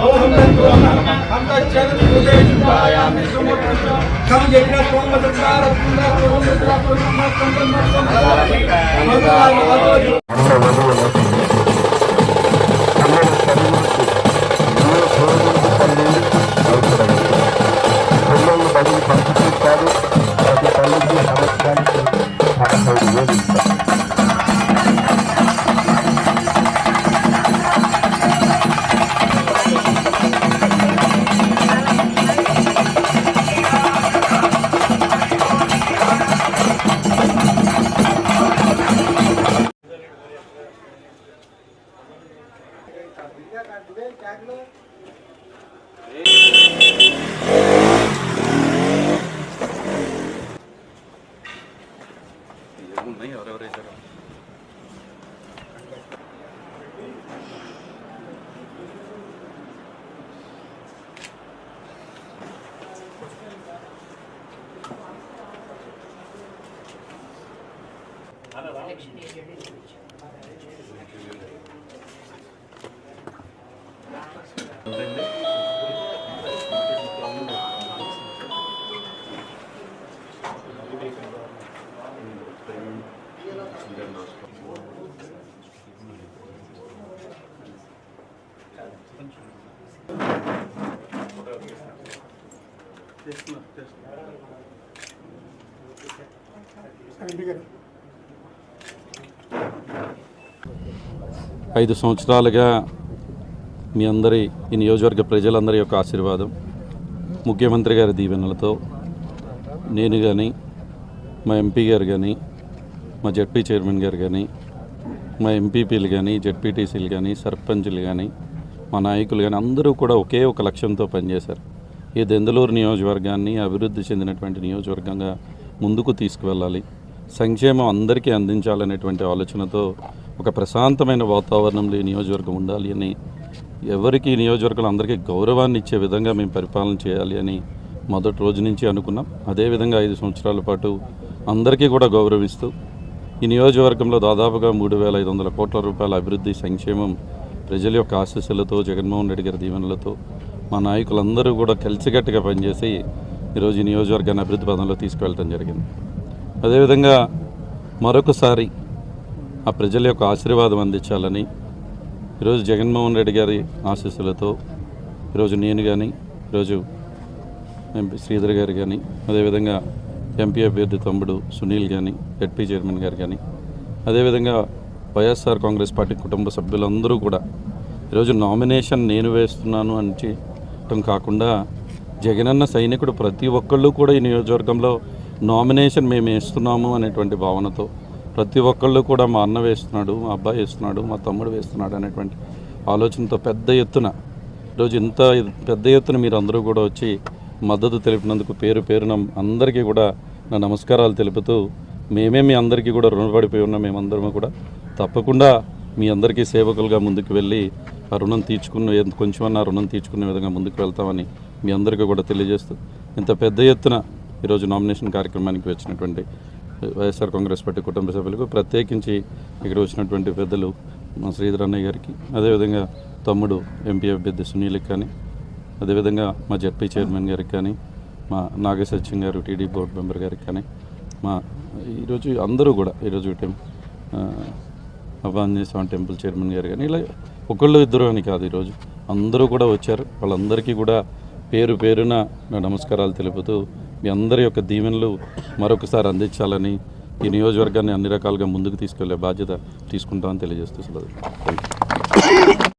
ఓం అంతఃక్షరం ఉదయశుభాయామి సుముఖ కం యజ్ఞ సోమసంసార పిల్లలు బడికి పంపిస్తారు ప్రతి తల్లికి సంవత్సరానికి పదహైదు వేలు ఇస్తారు ఐదు సంవత్సరాలుగా మీ అందరి ఈ నియోజకవర్గ ప్రజలందరి యొక్క ఆశీర్వాదం ముఖ్యమంత్రి గారి దీవెనలతో నేను కానీ మా ఎంపీ గారు కానీ మా జడ్పీ చైర్మన్ గారు కానీ మా ఎంపీపీలు కానీ జడ్పీటీసీలు కానీ సర్పంచ్లు కానీ మా నాయకులు కానీ అందరూ కూడా ఒకే ఒక లక్ష్యంతో పనిచేశారు. ఈ దెందలూరు నియోజకవర్గాన్ని అభివృద్ధి చెందినటువంటి నియోజకవర్గంగా ముందుకు తీసుకువెళ్ళాలి. సంక్షేమం అందరికీ అందించాలనేటువంటి ఆలోచనతో ఒక ప్రశాంతమైన వాతావరణంలో ఈ నియోజకవర్గం ఉండాలి అని ఎవరికి నియోజకవర్గంలో అందరికీ గౌరవాన్ని ఇచ్చే విధంగా మేము పరిపాలన చేయాలి అని మొదటి రోజు నుంచి అనుకున్నాం. అదేవిధంగా ఐదు సంవత్సరాల పాటు అందరికీ కూడా గౌరవిస్తూ ఈ నియోజకవర్గంలో దాదాపుగా మూడు వేల ఐదు వందల కోట్ల రూపాయల అభివృద్ధి సంక్షేమం ప్రజల యొక్క ఆశీస్సులతో జగన్మోహన్ రెడ్డి గారి దీవెనలతో మా నాయకులందరూ కూడా కలిసికట్టుగా పనిచేసి ఈరోజు ఈ నియోజకవర్గాన్ని అభివృద్ధి పదంలో తీసుకువెళ్ళడం జరిగింది. అదేవిధంగా మరొకసారి ఆ ప్రజల యొక్క ఆశీర్వాదం అందించాలని ఈరోజు జగన్మోహన్ రెడ్డి గారి ఆశీస్సులతో ఈరోజు నేను కానీ ఈరోజు ఎంపీ శ్రీధర్ గారు కానీ అదేవిధంగా ఎంపీ అభ్యర్థి తమ్ముడు సునీల్ కానీ ఎడ్పీ చైర్మన్ గారు కానీ అదేవిధంగా వైఎస్ఆర్ కాంగ్రెస్ పార్టీ కుటుంబ సభ్యులందరూ కూడా ఈరోజు నామినేషన్ నేను వేస్తున్నాను అని చెప్పడం కాకుండా జగనన్న సైనికుడు ప్రతి ఒక్కళ్ళు కూడా ఈ నియోజకవర్గంలో నామినేషన్ మేము వేస్తున్నాము అనేటువంటి భావనతో ప్రతి ఒక్కళ్ళు కూడా మా అన్న వేస్తున్నాడు మా అబ్బాయి వేస్తున్నాడు మా తమ్ముడు వేస్తున్నాడు అనేటువంటి ఆలోచనతో పెద్ద ఎత్తున ఈరోజు ఇంత పెద్ద ఎత్తున మీరు అందరూ కూడా వచ్చి మద్దతు తెలిపినందుకు పేరు పేరున అందరికీ కూడా నా నమస్కారాలు తెలుపుతూ మేమే మీ అందరికీ కూడా రుణపడిపోయి ఉన్నాం మేమందరము కూడా తప్పకుండా మీ అందరికీ సేవకులుగా ముందుకు వెళ్ళి ఆ రుణం తీర్చుకున్న కొంచెమన్నా రుణం తీర్చుకునే విధంగా ముందుకు వెళ్తామని మీ అందరికీ కూడా తెలియజేస్తూ ఇంత పెద్ద ఎత్తున ఈరోజు నామినేషన్ కార్యక్రమానికి వచ్చినటువంటి వైఎస్ఆర్ కాంగ్రెస్ పార్టీ కుటుంబ సభ్యులకు ప్రత్యేకించి ఇక్కడ వచ్చినటువంటి పెద్దలు మా శ్రీధర్ అన్నయ్య గారికి అదేవిధంగా తమ్ముడు ఎంపీ అభ్యర్థి సునీల్కి కానీ అదేవిధంగా మా జడ్పీ చైర్మన్ గారికి కానీ మా నాగసత్యం గారు టీడీ బోర్డు మెంబర్ గారికి కానీ మా ఈరోజు అందరూ కూడా ఈరోజు టెం అభాంజనేయ స్వామి టెంపుల్ చైర్మన్ గారు కానీ ఇలా ఒకళ్ళు ఇద్దరు అని కాదు ఈరోజు. అందరూ కూడా వచ్చారు. వాళ్ళందరికీ కూడా పేరు పేరున నా నమస్కారాలు తెలుపుతూ మీ అందరి యొక్క దీవెనలు మరొకసారి అందించాలని ఈ నియోజకవర్గాన్ని అన్ని రకాలుగా ముందుకు తీసుకెళ్ళే బాధ్యత తీసుకుంటామని తెలియజేస్తూ సెలవు. Thank you